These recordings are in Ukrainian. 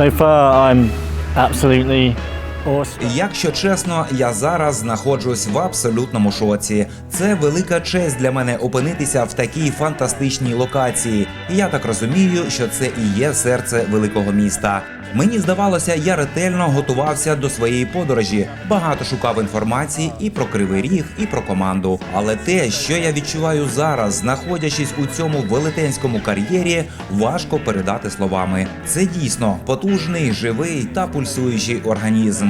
So far, I'm absolutely. Якщо чесно, я зараз знаходжусь в абсолютному шоці. Це велика честь для мене опинитися в такій фантастичній локації. Я так розумію, що це і є серце великого міста. Мені здавалося, я ретельно готувався до своєї подорожі. Багато шукав інформації і про кривий ріг, і про команду. Але те, що я відчуваю зараз, знаходячись у цьому велетенському кар'єрі, важко передати словами. Це дійсно потужний, живий та пульсуючий організм.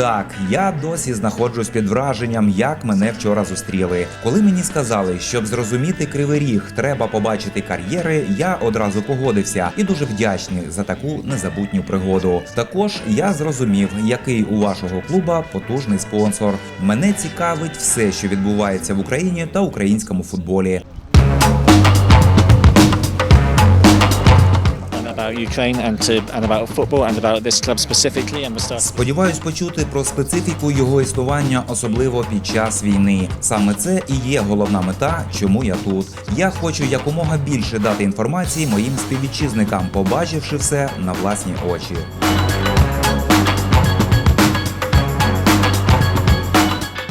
Так, я досі знаходжусь під враженням, як мене вчора зустріли. Коли мені сказали, щоб зрозуміти кривий ріг, треба побачити кар'єри, я одразу погодився і дуже вдячний за таку незабутню пригоду. Також я зрозумів, який у вашого клуба потужний спонсор. Мене цікавить все, що відбувається в Україні та українському футболі. Сподіваюсь почути про специфіку його існування, особливо під час війни. Саме це і є головна мета, чому я тут. Я хочу якомога більше дати інформації моїм співвітчизникам, побачивши все на власні очі.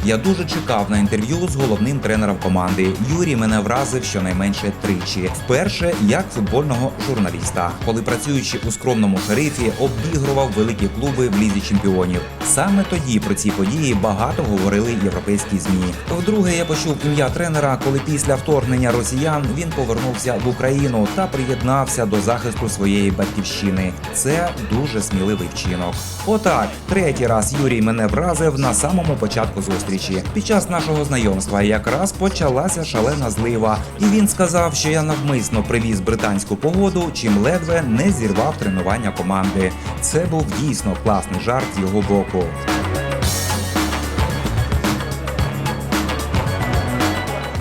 Я дуже чекав на інтерв'ю з головним тренером команди. Юрій мене вразив щонайменше тричі. Вперше як футбольного журналіста, коли працюючи у скромному шерифі, обігрував великі клуби в лізі чемпіонів. Саме тоді про ці події багато говорили європейські змі. Вдруге я почув ім'я тренера, коли після вторгнення росіян він повернувся в Україну та приєднався до захисту своєї батьківщини. Це дуже сміливий вчинок. Отак, третій раз Юрій мене вразив на самому початку зустрічі. Під час нашого знайомства якраз почалася шалена злива, і він сказав, що я навмисно привіз британську погоду, чим ледве не зірвав тренування команди. Це був дійсно класний жарт з його боку.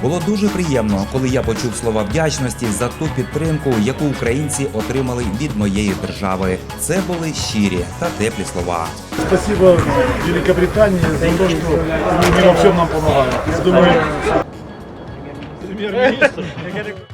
Було дуже приємно, коли я почув слова вдячності за ту підтримку, яку українці отримали від моєї держави. Це були щирі та теплі слова. Спасибо Великобританії за то, що они во всем нам помогают.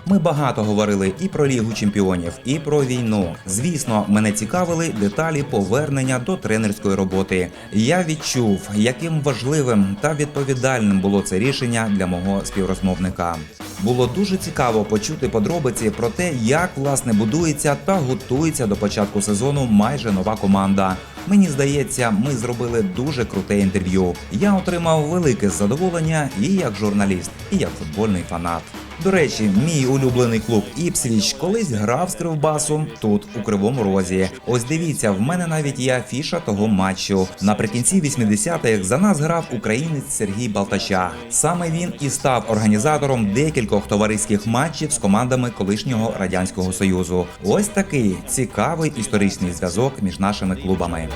Ми багато говорили і про Лігу чемпіонів, і про війну. Звісно, мене цікавили деталі повернення до тренерської роботи. Я відчув, яким важливим та відповідальним було це рішення для мого співрозмовника. Було дуже цікаво почути подробиці про те, як власне будується та готується до початку сезону майже нова команда. Мені здається, ми зробили дуже круте інтерв'ю. Я отримав велике задоволення і як журналіст, і як футбольний фанат. До речі, мій улюблений клуб Іпсвіч колись грав з кривбасом тут, у Кривому Розі. Ось дивіться, в мене навіть є афіша того матчу. Наприкінці 80-х за нас грав українець Сергій Балтача. Саме він і став організатором декількох товариських матчів з командами колишнього радянського союзу. Ось такий цікавий історичний зв'язок між нашими клубами.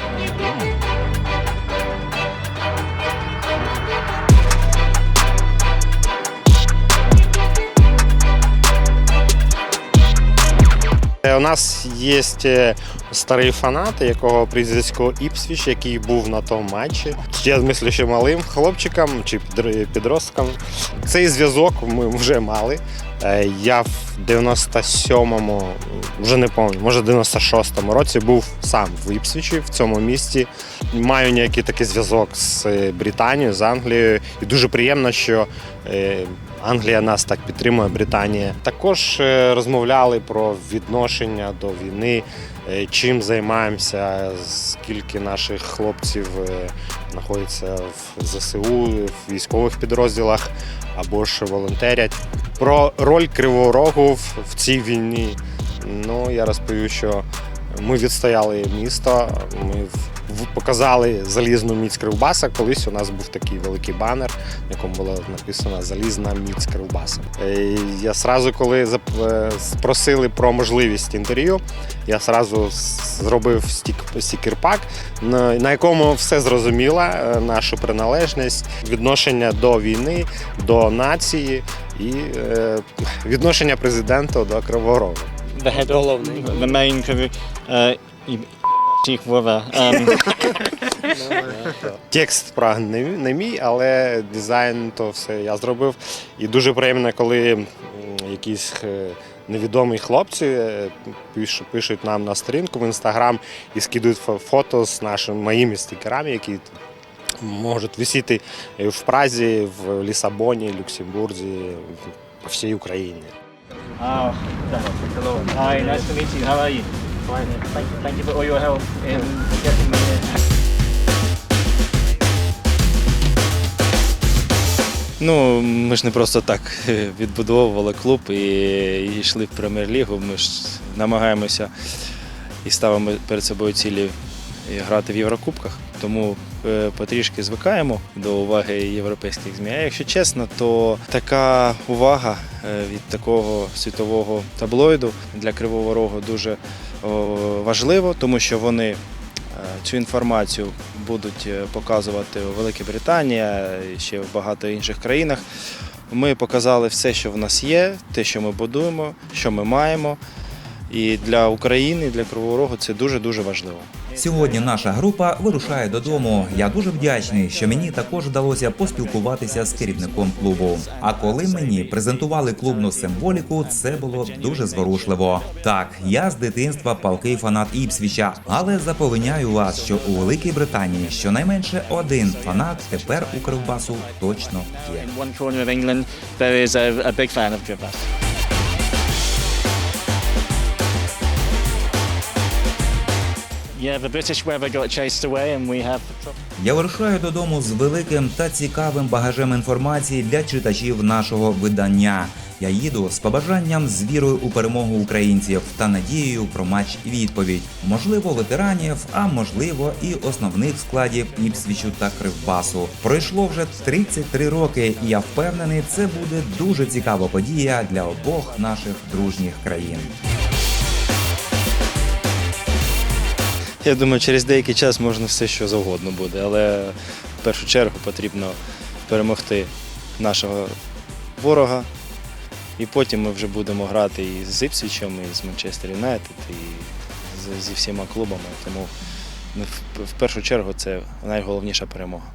У нас є е, старий фанат, якого прізвисько Іпсвіч, який був на тому матчі. Я мислю, що малим хлопчикам чи підр- підросткам. Цей зв'язок ми вже мали. Е, Я в 97-му, вже не пам'ятаю, може 96-му році був сам в Іпсвічі в цьому місті. Маю ніякий такий зв'язок з е, Британією, з Англією. І дуже приємно, що Англія нас так підтримує, Британія. Також е, розмовляли про відношення до війни, е, чим займаємося, скільки наших хлопців е, знаходиться в ЗСУ, в військових підрозділах або ж волонтерять. Про роль Кривого Рогу в, цій війні. Ну, я розповів, що ми відстояли місто, ми показали залізну міць Кривбаса. Колись у нас був такий великий банер, на якому було написано Залізна міць Кривбаса. Е, Я сразу, коли е, спросили про можливість інтерв'ю, я сразу зробив стік, стікер-пак, на, якому все зрозуміло, е, нашу приналежність, відношення до війни, до нації і відношення президента до Кривого Рогу. The head of the main їх Вова. Um, Текст правда не, не мій, але дизайн то все я зробив. І дуже приємно, коли якісь е, невідомі хлопці е, пишуть нам на сторінку в інстаграм і скидують фо- фото з нашими моїми стікерами, які можуть висіти в Празі, в Лісабоні, Люксембурзі, по всій Україні. oh, hello. Hi, nice to meet you. How are you? Thank you, thank you for all your help in getting me here. Ну, ми ж не просто так е, відбудовували клуб і, і йшли в прем'єр-лігу. Ми ж намагаємося і ставимо перед собою цілі грати в Єврокубках. Тому е, потрішки звикаємо до уваги європейських ЗМІ. А якщо чесно, то така увага е, від такого світового таблоїду для Кривого Рогу дуже важливо, тому що вони е, цю інформацію будуть е, показувати у Великій Британії, е, і ще в багато інших країнах. Ми показали все, що в нас є, те, що ми будуємо, що ми маємо. І для України, для Кривого Рогу це дуже дуже важливо. Сьогодні наша група вирушає додому. Я дуже вдячний, що мені також вдалося поспілкуватися з керівником клубу. А коли мені презентували клубну символіку, це було дуже зворушливо. Так, я з дитинства палкий фанат Іпсвіча, але запевняю вас, що у Великій Британії щонайменше один фанат тепер у Кривбасу точно є. Я вирушаю додому з великим та цікавим багажем інформації для читачів нашого видання. Я їду з побажанням з вірою у перемогу українців та надією про матч і відповідь. Можливо, ветеранів, а можливо, і основних складів Іпсвічу та Кривбасу. Пройшло вже 33 роки, і я впевнений, це буде дуже цікава подія для обох наших дружніх країн. Я думаю, через деякий час можна все, що завгодно буде, але в першу чергу потрібно перемогти нашого ворога. І потім ми вже будемо грати і з Іпсвічем, і з Манчестер Юнайтед, і зі всіма клубами. Тому ну, в- в першу чергу це найголовніша перемога.